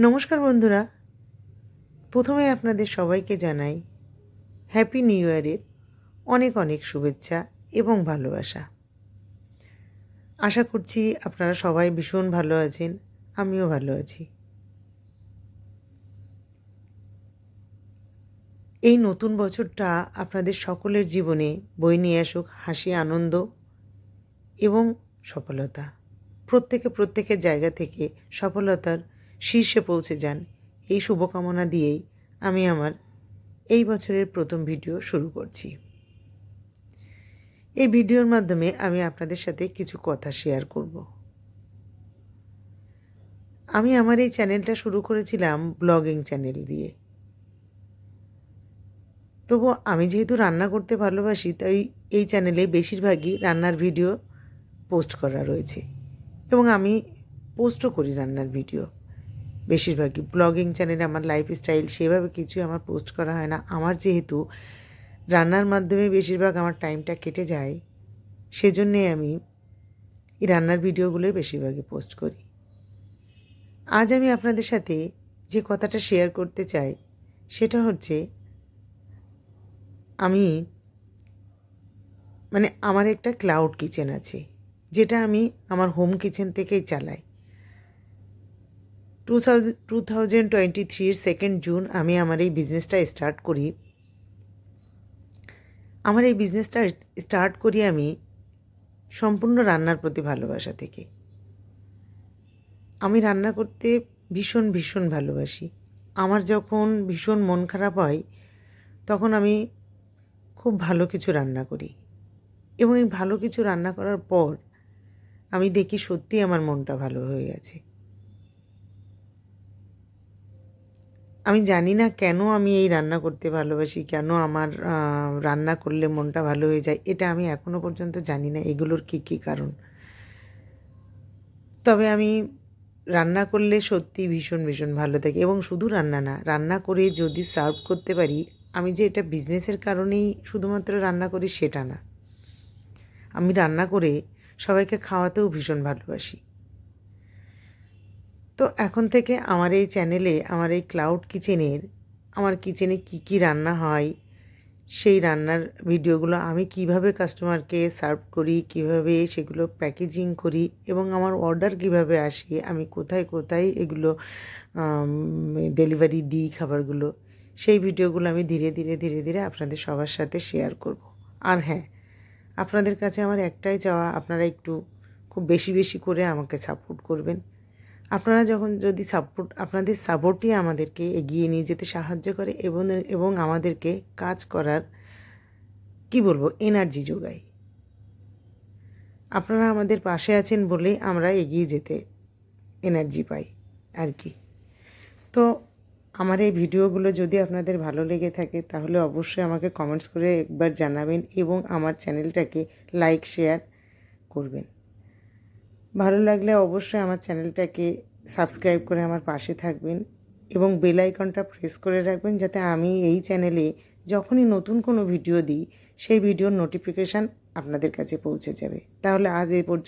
নমস্কার বন্ধুরা। প্রথমে আপনাদের সবাইকে জানাই হ্যাপি নিউ ইয়ারের অনেক অনেক শুভেচ্ছা এবং ভালোবাসা। আশা করছি আপনারা সবাই ভীষণ ভালো আছেন, আমিও ভালো আছি। এই নতুন বছরটা আপনাদের সকলের জীবনে বই নিয়ে আসুক হাসি, আনন্দ এবং সফলতা। প্রত্যেকে প্রত্যেকের জায়গা থেকে সফলতার শীর্ষে পৌঁছে যান। এই শুভকামনা দিয়েই আমি আমার এই বছরের প্রথম ভিডিও শুরু করছি। এই ভিডিওর মাধ্যমে আমি আপনাদের সাথে কিছু কথা শেয়ার করব। আমি আমার এই চ্যানেলটা শুরু করেছিলাম ব্লগিং চ্যানেল দিয়ে। তবু আমি যেহেতু রান্না করতে ভালোবাসি, তাই এই চ্যানেলে বেশিরভাগই রান্নার ভিডিও পোস্ট করা রয়েছে এবং আমি পোস্টও করি রান্নার ভিডিও। বেশিরভাগই ব্লগিং চ্যানেলে আমার লাইফস্টাইল সেভাবে কিছুই আমার পোস্ট করা হয় না। আমার যেহেতু রান্নার মাধ্যমে বেশিরভাগ আমার টাইমটা কেটে যায়, সেজন্যে আমি এই রান্নার ভিডিওগুলোই বেশিরভাগই পোস্ট করি। আজ আমি আপনাদের সাথে যে কথাটা শেয়ার করতে চাই, সেটা হচ্ছে আমি মানে আমার একটা ক্লাউড কিচেন আছে, যেটা আমি আমার হোম কিচেন থেকেই চালাই। টু টু থাউজেন্ড টোয়েন্টি থ্রির সেকেন্ড জুন আমি আমার এই বিজনেসটা স্টার্ট করি। আমার এই বিজনেসটা স্টার্ট করি আমি সম্পূর্ণ রান্নার প্রতি ভালোবাসা থেকে। আমি রান্না করতে ভীষণ ভীষণ ভালোবাসি। আমার যখন ভীষণ মন খারাপ হয়, তখন আমি খুব ভালো কিছু রান্না করি। এবং এই ভালো কিছু রান্না করার পর আমি দেখি সত্যি আমার মনটা ভালো হয়ে গেছে। আমি জানি না কেন আমি এই রান্না করতে ভালোবাসি, কেন আমার রান্না করলে মনটা ভালো হয়ে যায়, এটা আমি এখনও পর্যন্ত জানি না, এগুলোর কী কী কারণ। তবে আমি রান্না করলে সত্যি ভীষণ ভীষণ ভালো থাকি এবং শুধু রান্না না, রান্না করে যদি সার্ভ করতে পারি, আমি যে এটা বিজনেসের কারণেই শুধুমাত্র রান্না করি সেটা না। আমি রান্না করে সবাইকে খাওয়াতেও ভীষণ ভালোবাসি। তো এখন থেকে আমার এই চ্যানেলে, আমার এই ক্লাউড কিচেনের আমার কিচেনে কি কি রান্না হয়, সেই রান্নার ভিডিওগুলো আমি কীভাবে কাস্টমারকে সার্ভ করি, কীভাবে সেগুলো প্যাকেজিং করি এবং আমার অর্ডার কীভাবে আসে, আমি কোথায় কোথায় এগুলো ডেলিভারি দিই খাবারগুলো, সেই ভিডিওগুলো আমি ধীরে ধীরে ধীরে ধীরে আপনাদের সবার সাথে শেয়ার করব। আর হ্যাঁ আপনাদের কাছে আমার একটাই চাওয়া, আপনারা একটু খুব বেশি বেশি করে আমাকে সাপোর্ট করবেন। আপনারা যখন যদি সাপোর্ট আপনাদের সাপোর্টই আমাদেরকে এগিয়ে নিয়ে যেতে সাহায্য করে এবং এবং আমাদেরকে কাজ করার, কি বলব এনার্জি যোগায়। আপনারা আমাদের পাশে আছেন বলেই আমরা এগিয়ে যেতে এনার্জি পাই, আর কি। তো আমার এই ভিডিওগুলো যদি আপনাদের ভালো লেগে থাকে, তাহলে অবশ্যই আমাকে কমেন্টস করে একবার জানাবেন এবং আমার চ্যানেলটাকে লাইক শেয়ার করবেন। ভালো লাগলে অবশ্যই আমার চ্যানেলটাকে সাবস্ক্রাইব করে আমার পাশে থাকবেন এবং বেল আইকনটা প্রেস করে রাখবেন যাতে আমি এই চ্যানেলে যখনই নতুন কোনো ভিডিও দিই, সেই ভিডিওর নোটিফিকেশান আপনাদের কাছে পৌঁছে যাবে। তাহলে আজ এই পর্যন্ত